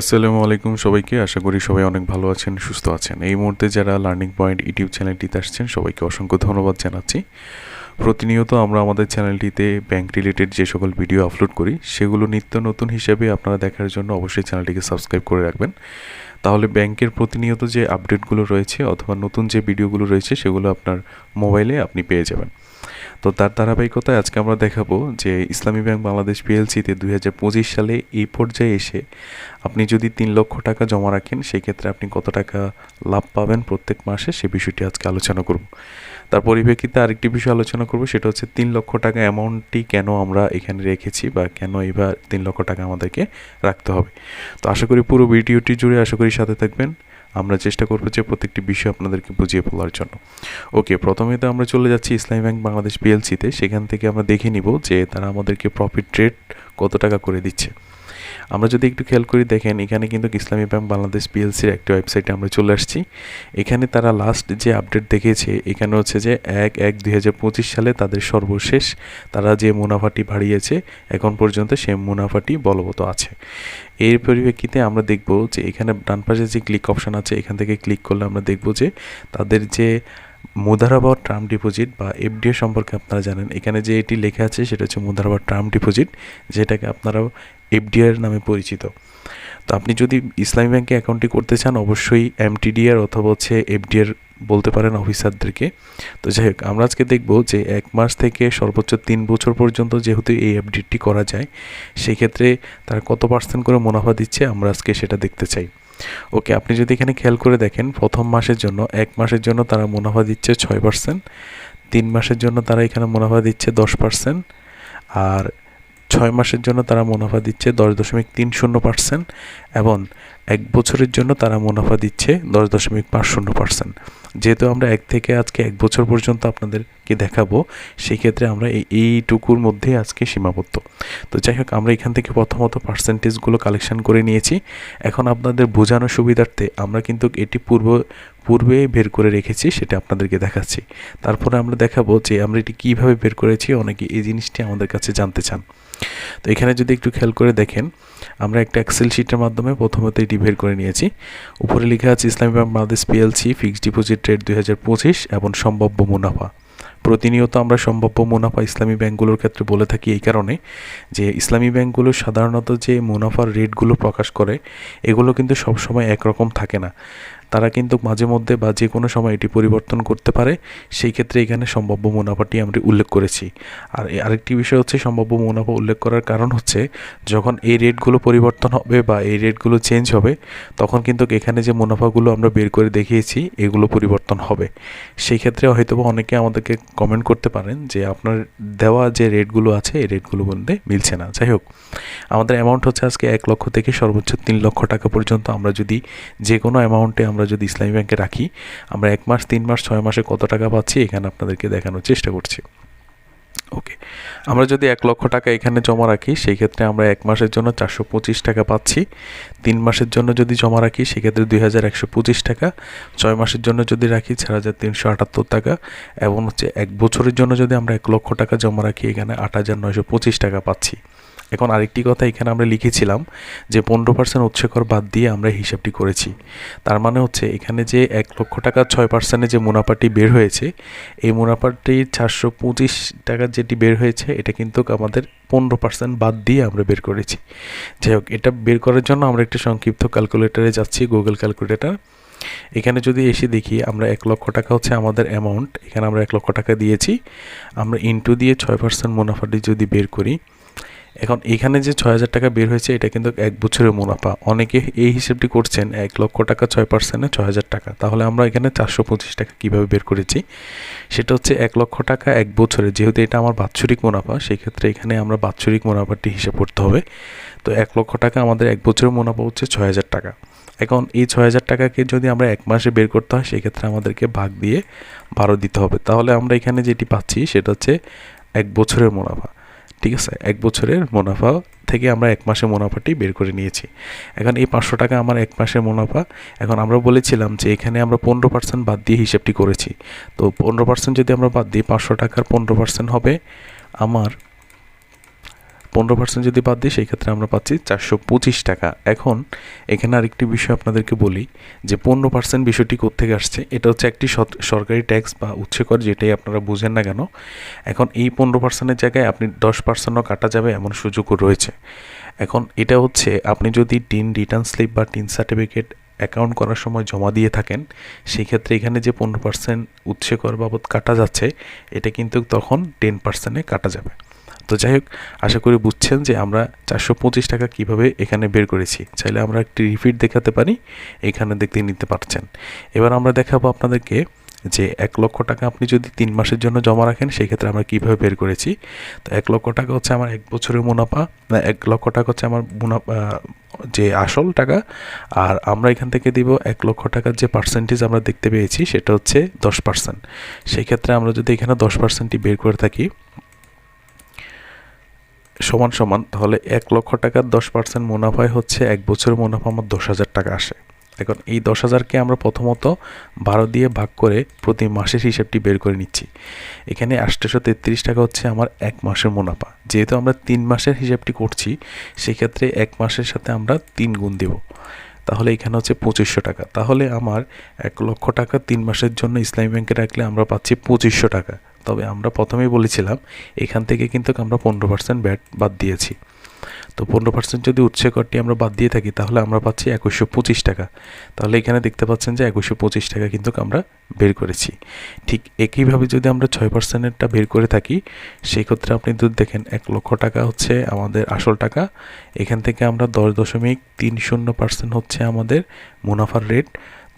আসসালামু আলাইকুম সবাইকে। আশা করি সবাই অনেক ভালো আছেন, সুস্থ আছেন। এই মুহূর্তে যারা লার্নিং পয়েন্ট ইউটিউব চ্যানেলটিতে আসছেন, সবাইকে অসংখ্য ধন্যবাদ জানাচ্ছি। প্রতিনিয়ত আমরা আমাদের চ্যানেলটিতে ব্যাংক রিলেটেড যে সকল ভিডিও আপলোড করি, সেগুলো নিত্য নতুন হিসেবে আপনারা দেখার জন্য অবশ্যই চ্যানেলটিকে সাবস্ক্রাইব করে রাখবেন। তাহলে ব্যাংকের প্রতিনিয়ত যে আপডেটগুলো রয়েছে অথবা নতুন যে ভিডিওগুলো রয়েছে, সেগুলো আপনার মোবাইলে আপনি পেয়ে যাবেন। তো তার ধারাবাহিকতায় আজকে আমরা দেখাবো যে ইসলামী ব্যাংক বাংলাদেশ পিএলসিতে দুই হাজার পঁচিশ সালে এই পর্যায়ে এসে আপনি যদি তিন লক্ষ টাকা জমা রাখেন সেই ক্ষেত্রে আপনি কত টাকা লাভ পাবেন প্রত্যেক মাসে? সে বিষয়টি আজকে আলোচনা করব। তার পরিপ্রেক্ষিতে আরেকটি বিষয় আলোচনা করব, সেটা হচ্ছে তিন লক্ষ টাকা অ্যামাউন্টটি কেন আমরা এখানে রেখেছি বা কেন এবার তিন লক্ষ টাকা আমাদেরকে রাখতে হবে? তো আশা করি পুরো ভিডিওটি জুড়ে আশা করি সাথে থাকবেন। আমরা চেষ্টা করব যে প্রত্যেকটি বিষয় আপনাদেরকে বুঝিয়ে বলার জন্য। ওকে, প্রথমে তো আমরা চলে যাচ্ছি ইসলামী ব্যাংক বাংলাদেশ পিএলসিতে। সেখান থেকে আমরা দেখে নিব যে তারা আমাদেরকে প্রফিট রেট কত টাকা করে দিচ্ছে। আমরা যদি একটু খেয়াল করি, দেখেন এখানে কিন্তু ইসলামী ব্যাংক বাংলাদেশ পিএলসির একটি ওয়েবসাইটে আমরা চলে আসছি। এখানে তারা লাস্ট যে আপডেট দেখিয়েছে এখানে হচ্ছে যে এক এক দুই সালে তাদের সর্বশেষ তারা যে মুনাফাটি বাড়িয়েছে, এখন পর্যন্ত সেই মুনাফাটি বলবৎ আছে। এর পরিপ্রেক্ষিতে আমরা দেখব যে এখানে ডান পাশে যে ক্লিক অপশান আছে, এখান থেকে ক্লিক করলে আমরা দেখব যে তাদের যে মুদারাবাদ টার্ম ডিপোজিট বা এফডিএ সম্পর্কে আপনারা জানেন। এখানে যে এটি লেখা আছে, সেটা হচ্ছে মুদারাবাদ টার্ম ডিপোজিট যেটাকে আপনারা এফডিআর নামে পরিচিত। তো আপনি যদি ইসলামী ব্যাংকে অ্যাকাউন্টটি করতে চান, অবশ্যই এমটিডিআর অথবা হচ্ছে এফডিআর বলতে পারেন অফিসারদেরকে। তো যাই হোক, আমরা আজকে দেখব যে এক মাস থেকে সর্বোচ্চ তিন বছর পর্যন্ত যেহেতু এই এফডিটি করা যায় সেই ক্ষেত্রে তারা কত পার্সেন্ট করে মুনাফা দিচ্ছে আমরা আজকে সেটা দেখতে চাই। ওকে, আপনি যদি এখানে খেয়াল করে দেখেন, প্রথম মাসের জন্য, এক মাসের জন্য তারা মুনাফা দিচ্ছে ছয় পার্সেন্ট তিন মাসের জন্য তারা এখানে মুনাফা দিচ্ছে দশ পার্সেন্ট আর ছয় মাসের জন্য তারা মুনাফা দিচ্ছে দশ দশমিক তিন শূন্য পার্সেন্ট এবং এক বছরের জন্য তারা মুনাফা দিচ্ছে দশ দশমিক পাঁচ শূন্য পার্সেন্ট। যেহেতু আমরা এক থেকে আজকে এক বছর পর্যন্ত আপনাদেরকে দেখাবো সেই ক্ষেত্রে আমরা এই, এইটুকুর মধ্যে আজকে সীমাবদ্ধ। তো যাই হোক, আমরা এখান থেকে প্রথমত পার্সেন্টেজগুলো কালেকশন করে নিয়েছি। এখন আপনাদের বোঝানোর সুবিধার্থে আমরা কিন্তু এটি পূর্ব পূর্বে বের করে রেখেছি, সেটা আপনাদেরকে দেখাচ্ছি। তারপরে আমরা দেখাবো যে আমরা এটি কীভাবে বের করেছি, অনেকে এই জিনিসটি আমাদের কাছে জানতে চান। তো এখানে যদি একটু খেয়াল করে দেখেন, আমরা একটা এক্সেল শিটের মাধ্যমে প্রথমত এটি বের করে নিয়েছি। উপরে লেখা আছে, Islami bank, Bangladesh PLC fixed deposit rate দুই হাজার পঁচিশ এবং সম্ভাব্য মুনাফা। প্রতিনিয়ত আমরা সম্ভাব্য মুনাফা ইসলামী ব্যাংকগুলোর ক্ষেত্রে বলে থাকি এই কারণে যে ইসলামী ব্যাংকগুলো সাধারণত যে মুনাফার রেটগুলো প্রকাশ করে, এগুলো কিন্তু সবসময় একরকম থাকে না। তারা কিন্তু মাঝে মধ্যে বা যে কোনো সময় এটি পরিবর্তন করতে পারে। সেই ক্ষেত্রে এখানে সম্ভাব্য মুনাফাটি আমরা উল্লেখ করেছি। আর আরেকটি বিষয় হচ্ছে সম্ভাব্য মুনাফা উল্লেখ করার কারণ হচ্ছে, যখন এই রেটগুলো পরিবর্তন হবে বা এই রেটগুলো চেঞ্জ হবে, তখন কিন্তু এখানে যে মুনাফাগুলো আমরা বের করে দেখিয়েছি, এগুলো পরিবর্তন হবে। সেই ক্ষেত্রে হয়তো অনেকে আমাদেরকে কমেন্ট করতে পারেন যে, আপনার দেওয়া যে রেটগুলো আছে, এই রেটগুলো বলতে মিলছে না। যাই হোক, আমাদের অ্যামাউন্ট হচ্ছে আজকে এক লক্ষ থেকে সর্বোচ্চ তিন লক্ষ টাকা পর্যন্ত। আমরা যদি যে কোনো অ্যামাউন্টে আমরা যদি ইসলামী ব্যাংকে রাখি, আমরা এক মাস, তিন মাস, ছয় মাসে কত টাকা পাচ্ছি এখানে আপনাদেরকে দেখানোর চেষ্টা করছি। ওকে, আমরা যদি এক লক্ষ টাকা এখানে জমা রাখি সেই ক্ষেত্রে আমরা এক মাসের জন্য চারশো পঁচিশ টাকা পাচ্ছি। তিন মাসের জন্য যদি জমা রাখি, সেক্ষেত্রে দুই হাজার একশো পঁচিশ টাকা। ছয় মাসের জন্য যদি রাখি, চার হাজার তিনশো আটাত্তর টাকা। এবং হচ্ছে এক বছরের জন্য যদি আমরা এক লক্ষ টাকা জমা রাখি, এখানে আট হাজার নয়শো পঁচিশ টাকা পাচ্ছি। এখন আরেকটি কথা এখানে আমরা লিখেছিলাম যে পনেরো পার্সেন্ট উৎসকর বাদ দিয়ে আমরা হিসাবটি করেছি। তার মানে হচ্ছে এখানে যে এক লক্ষ টাকা ছয় পার্সেন্টে যে মুনাফাটি বের হয়েছে, এই মুনাফাটি চারশো পঁচিশ টাকার যেটি বের হয়েছে, এটা কিন্তু আমাদের পনেরো পার্সেন্ট বাদ দিয়ে আমরা বের করেছি। যাই হোক, এটা বের করার জন্য আমরা একটি সংক্ষিপ্ত ক্যালকুলেটারে যাচ্ছি গুগল ক্যালকুলেটার এখানে যদি এসে দেখি, আমরা এক লক্ষ টাকা হচ্ছে আমাদের অ্যামাউন্ট এখানে আমরা এক লক্ষ টাকা দিয়েছি। আমরা ইন্টু দিয়ে ছয় পার্সেন্ট মুনাফাটি যদি বের করি এখন এখানে যে ছয় হাজার টাকা বের হয়েছে, এটা কিন্তু এক বছরের মুনাফা। অনেকে এই হিসেবটি করছেন এক লক্ষ টাকা ছয় পার্সেন্টে ছয় হাজার টাকা। তাহলে আমরা এখানে চারশো পঁচিশ টাকা কীভাবে বের করেছি? সেটা হচ্ছে এক লক্ষ টাকা এক বছরে। যেহেতু এটা আমার বাৎসরিক মুনাফা সেই ক্ষেত্রে এখানে আমরা বাৎসরিক মুনাফাটি হিসেব করতে হবে। তো এক লক্ষ টাকা আমাদের এক বছরের মুনাফা হচ্ছে ছয় হাজার টাকা। এখন এই ছয় হাজার টাকাকে যদি আমরা এক মাসে বের করতে হয়, সেক্ষেত্রে আমাদেরকে ভাগ দিয়ে বারো দিতে হবে। তাহলে আমরা এখানে যেটি পাচ্ছি, সেটা হচ্ছে এক বছরের মুনাফা। ঠিক আছে, এক বছরের মুনাফা থেকে আমরা এক মাসের মুনাফাটি বের করে নিয়েছি। এখন এই পাঁচশো টাকা আমার এক মাসের মুনাফা। এখন আমরা বলেছিলাম যে এখানে আমরা পনেরো পার্সেন্ট বাদ দিয়ে হিসেবটি করেছি। তো পনেরো পার্সেন্ট যদি আমরা বাদ দিই, পাঁচশো টাকার পনেরো পার্সেন্ট হবে আমার পনেরো পার্সেন্ট যদি বাদ দিই, সেই ক্ষেত্রে আমরা পাচ্ছি চারশো পঁচিশ টাকা। এখন এখানে আরেকটি বিষয় আপনাদেরকে বলি যে পনেরো পার্সেন্ট বিষয়টি কোথেকে আসছে, এটা হচ্ছে একটি সরকারি ট্যাক্স বা উচ্চকর যেটাই আপনারা বুঝেন না কেন। এখন এই পনেরো পার্সেন্টের জায়গায় আপনি দশ পার্সেন্টও কাটা যাবে এমন সুযোগও রয়েছে। এখন এটা হচ্ছে আপনি যদি টিন রিটার্ন স্লিপ বা টিন সার্টিফিকেট অ্যাকাউন্ট করার সময় জমা দিয়ে থাকেন, সেই ক্ষেত্রে এখানে যে পনেরো পার্সেন্ট উৎসে কর বাবদ কাটা যাচ্ছে, এটা কিন্তু তখন টেন পার্সেন্টে কাটা যাবে। তো যাই হোক, আশা করি বুঝছেন যে আমরা চারশো পঁচিশ টাকা কীভাবে এখানে বের করেছি। চাইলে আমরা একটি রিপিট দেখাতে পারি এখানে দেখতে নিতে পারছেন। এবার আমরা দেখাবো আপনাদেরকে যে এক লক্ষ টাকা আপনি যদি তিন মাসের জন্য জমা রাখেন, সেই ক্ষেত্রে আমরা কীভাবে বের করেছি। তো এক লক্ষ টাকা হচ্ছে আমার এক বছরের মুনাফা না এক লক্ষ টাকা হচ্ছে আমার মুনাফা যে আসল টাকা, আর আমরা এখান থেকে দিব এক লক্ষ টাকার যে পার্সেন্টেজ আমরা দেখতে পেয়েছি, সেটা হচ্ছে দশ পার্সেন্ট সেই ক্ষেত্রে আমরা যদি এখানে দশ পার্সেন্টটি বের করে থাকি সমান সমান, তাহলে এক লক্ষ টাকার দশ পার্সেন্ট মুনাফায় হচ্ছে এক বছরের মুনাফা আমার দশ হাজার টাকা আসে। এখন এই দশ হাজারকে আমরা প্রথমত বারো দিয়ে ভাগ করে প্রতি মাসের হিসাবটি বের করে নিচ্ছি। এখানে আটশোশো তেত্রিশ টাকা হচ্ছে আমার এক মাসের মুনাফা। যেহেতু আমরা তিন মাসের হিসাবটি করছি, সেক্ষেত্রে এক মাসের সাথে আমরা তিন গুণ দেব। তাহলে এখানে হচ্ছে পঁচিশশো টাকা। তাহলে আমার এক লক্ষ টাকা তিন মাসের জন্য ইসলামী ব্যাংকে রাখলে আমরা পাচ্ছি পঁচিশশো টাকা। তবে আমরা প্রথমেই বলেছিলাম, এখান থেকে কিন্তু আমরা পনেরো পার্সেন্ট ব্যাট বাদ দিয়েছি। তো পনেরো পার্সেন্ট যদি উৎসে করটি আমরা বাদ দিয়ে থাকি, তাহলে আমরা পাচ্ছি একুশশো পঁচিশ টাকা। তাহলে এখানে দেখতে পাচ্ছেন যে একুশশো পঁচিশ টাকা কিন্তু আমরা বের করেছি। ঠিক একইভাবে যদি আমরা ছয় পার্সেন্টেরটা বের করে থাকি সেই ক্ষেত্রে আপনি যদি দেখেন, এক লক্ষ টাকা হচ্ছে আমাদের আসল টাকা। এখান থেকে আমরা দশ দশমিক তিন শূন্য পার্সেন্ট হচ্ছে আমাদের মুনাফার রেট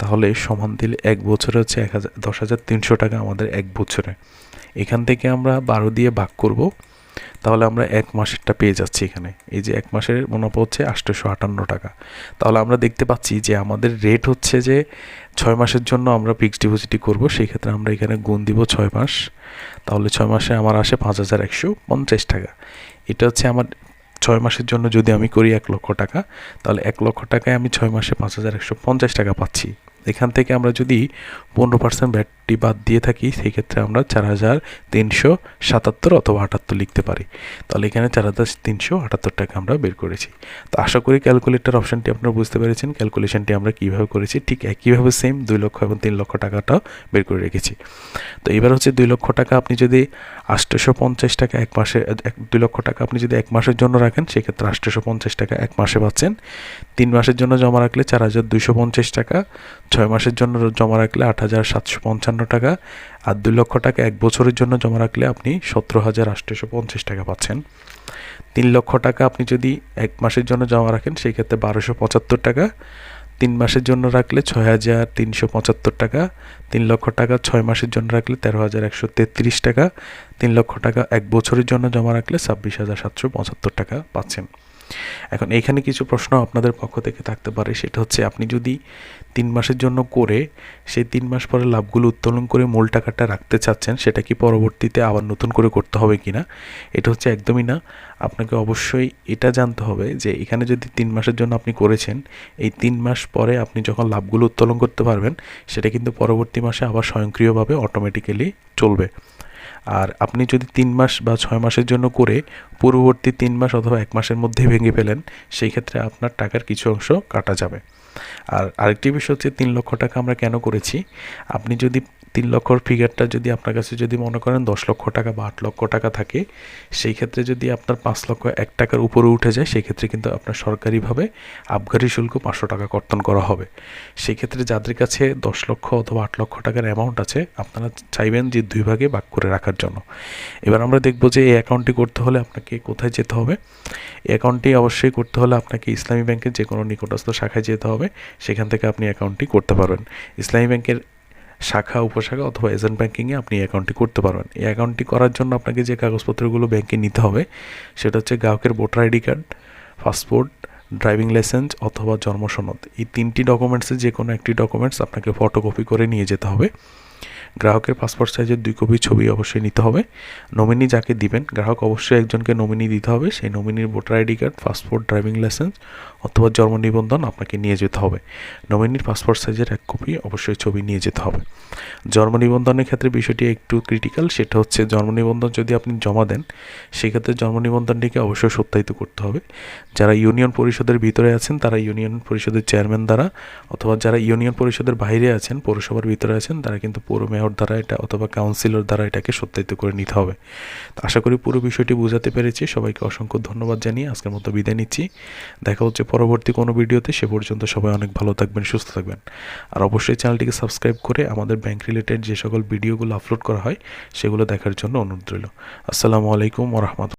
তাহলে সমান দিলে এক বছরে হচ্ছে এক হাজার, দশ হাজার তিনশো টাকা আমাদের এক বছরে। এখান থেকে আমরা বারো দিয়ে ভাগ করব। তাহলে আমরা এক মাসেরটা পেয়ে যাচ্ছি এখানে। এই যে এক মাসের মুনাফা হচ্ছে আটশোশো আটান্ন টাকা। তাহলে আমরা দেখতে পাচ্ছি যে আমাদের রেট হচ্ছে যে ছয় মাসের জন্য আমরা ফিক্সড ডিপোজিটই করব। সেই ক্ষেত্রে আমরা এখানে গুণ দিব ছয় মাস। তাহলে ছয় মাসে আমার আসে পাঁচ হাজার একশো পঞ্চাশ টাকা। এটা হচ্ছে আমার ছয় মাসের জন্য যদি আমি করি এক লক্ষ টাকা, তাহলে এক লক্ষ টাকায় আমি ছয় মাসে পাঁচ হাজার একশো পঞ্চাশ টাকা পাচ্ছি। এখান থেকে আমরা যদি পনেরো পার্সেন্ট ব্যাটটি বাদ দিয়ে থাকি সেই ক্ষেত্রে আমরা চার হাজার তিনশো সাতাত্তর অথবা আটাত্তর লিখতে পারি। তাহলে এখানে চার হাজার তিনশো আটাত্তর টাকা আমরা বের করেছি। তো আশা করি ক্যালকুলেটর অপশানটি আপনারা বুঝতে পেরেছেন। ক্যালকুলেশনটি আমরা কীভাবে করেছি, ঠিক একইভাবে সেম দুই লক্ষ এবং তিন লক্ষ টাকাটাও বের করে রেখেছি। তো এবার হচ্ছে দুই লক্ষ টাকা আপনি যদি আটশোশো পঞ্চাশ টাকা এক মাসে, এক, দুই লক্ষ টাকা আপনি যদি এক মাসের জন্য রাখেন, সেক্ষেত্রে আটশোশো পঞ্চাশ টাকা এক মাসে পাচ্ছেন। তিন মাসের জন্য জমা রাখলে চার হাজার দুইশো পঞ্চাশ টাকা। ছয় মাসের জন্য জমা রাখলে আট হাজার সাতশো পঞ্চান্ন টাকা, আর দুই লক্ষ টাকা এক বছরের জন্য জমা রাখলে আপনি সতেরো হাজার আটশোশো পঞ্চাশ টাকা পাচ্ছেন। তিন লক্ষ টাকা আপনি যদি এক মাসের জন্য জমা রাখেন, সেই ক্ষেত্রে বারোশো পঁচাত্তর টাকা। তিন মাসের জন্য রাখলে ছয় হাজার তিনশো পঁচাত্তর টাকা। তিন লক্ষ টাকা ছয় মাসের জন্য রাখলে তেরো হাজার একশো তেত্রিশ টাকা। তিন লক্ষ টাকা এক বছরের জন্য জমা রাখলে ছাব্বিশ হাজার সাতশো পঁচাত্তর টাকা পাচ্ছেন। এখন এখানে কিছু প্রশ্ন আপনাদের পক্ষ থেকে থাকতে পারে। সেটা হচ্ছে, আপনি যদি তিন মাসের জন্য করে সেই তিন মাস পরে লাভগুলো উত্তোলন করে মূল টাকাটা রাখতে চাচ্ছেন, সেটা কি পরবর্তীতে আবার নতুন করে করতে হবে কি না এটা হচ্ছে একদমই না। আপনাকে অবশ্যই এটা জানতে হবে যে, এখানে যদি তিন মাসের জন্য আপনি করেছেন, এই তিন মাস পরে আপনি যখন লাভগুলো উত্তোলন করতে পারবেন, সেটা কিন্তু পরবর্তী মাসে আবার স্বয়ংক্রিয়ভাবে অটোমেটিক্যালি চলবে। আর আপনি যদি তিন মাস বা ছয় মাসের জন্য করে পূর্ববর্তী তিন মাস অথবা এক মাসের মধ্যে ভেঙে ফেলেন, সেই ক্ষেত্রে আপনার টাকার কিছু অংশ কাটা যাবে। আর আরেকটি বিষয় হচ্ছে তিন লক্ষ টাকা আমরা কেন করেছি? আপনি যদি তিন লক্ষর ফিগারটা যদি আপনার কাছে যদি মনে করেন দশ লক্ষ টাকা বা আট লক্ষ টাকা থাকে, সেই ক্ষেত্রে যদি আপনার পাঁচ লক্ষ এক টাকার উপরে উঠে যায়, সেই ক্ষেত্রে কিন্তু আপনার সরকারিভাবে আবগারি শুল্ক পাঁচশো টাকা কর্তন করা হবে। সেই ক্ষেত্রে যাদের কাছে দশ লক্ষ অথবা আট লক্ষ টাকার অ্যামাউন্ট আছে, আপনারা চাইবেন যে দুই ভাগে ভাগ করে রাখার জন্য। এবার আমরা দেখব যে এই অ্যাকাউন্টটি করতে হলে আপনাকে কোথায় যেতে হবে। এই অ্যাকাউন্টটি অবশ্যই করতে হলে আপনাকে ইসলামী ব্যাংকের যে কোনো নিকটস্থ শাখায় যেতে হবে। সেখান থেকে আপনি অ্যাকাউন্টটি করতে পারবেন। ইসলামী ব্যাংকের শাখা, উপশাখা অথবা এজেন্ট ব্যাঙ্কিংয়ে আপনি অ্যাকাউন্টটি করতে পারবেন। এই অ্যাকাউন্টটি করার জন্য আপনাকে যে কাগজপত্রগুলো ব্যাংকে নিতে হবে, সেটা হচ্ছে গ্রাহকের voter ID card passport driving licence অথবা জন্মসনদ এই তিনটি ডকুমেন্টসের যে কোনো একটি ডকুমেন্টস আপনাকে ফটোকপি করে নিয়ে যেতে হবে। গ্রাহকের পাসপোর্ট সাইজের দুই কপি ছবি অবশ্যই নিতে হবে। নমিনি যাকে দিবেন, গ্রাহক অবশ্যই একজনকে নমিনি দিতে হবে। সেই নমিনির voter ID card passport driving licence অথবা জন্ম নিবন্ধন আপনাকে নিয়ে যেতে হবে। নমিনির পাসপোর্ট সাইজের এক কপি অবশ্যই ছবি নিয়ে যেতে হবে। জন্ম নিবন্ধনের ক্ষেত্রে বিষয়টি একটু ক্রিটিক্যাল সেটা হচ্ছে জন্ম নিবন্ধন যদি আপনি জমা দেন, সেক্ষেত্রে জন্ম নিবন্ধনটিকে অবশ্যই সত্যায়িত করতে হবে। যারা ইউনিয়ন পরিষদের ভিতরে আছেন, তারা ইউনিয়ন পরিষদের চেয়ারম্যান দ্বারা অথবা যারা ইউনিয়ন পরিষদের বাইরে আছেন, পৌরসভার ভিতরে আছেন, তারা কিন্তু পৌর মেয়র দ্বারা এটা অথবা কাউন্সিলর দ্বারা এটাকে সত্যায়িত করে নিতে হবে। আশা করি পুরো বিষয়টি বোঝাতে পেরেছি। সবাইকে অসংখ্য ধন্যবাদ জানিয়ে আজকের মতো বিদায় নিচ্ছি। দেখা হচ্ছে পরবর্তী কোনো ভিডিওতে সে পর্যন্ত সবাই অনেক ভালো থাকবেন, সুস্থ থাকবেন। আর অবশ্যই চ্যানেলটিকে সাবস্ক্রাইব করে আমাদের ব্যাংক রিলেটেড যে সকল ভিডিওগুলো আপলোড করা হয়, সেগুলো দেখার জন্য অনুরোধ রইল। আসসালামু আলাইকুম ওরহমতুল্লাহ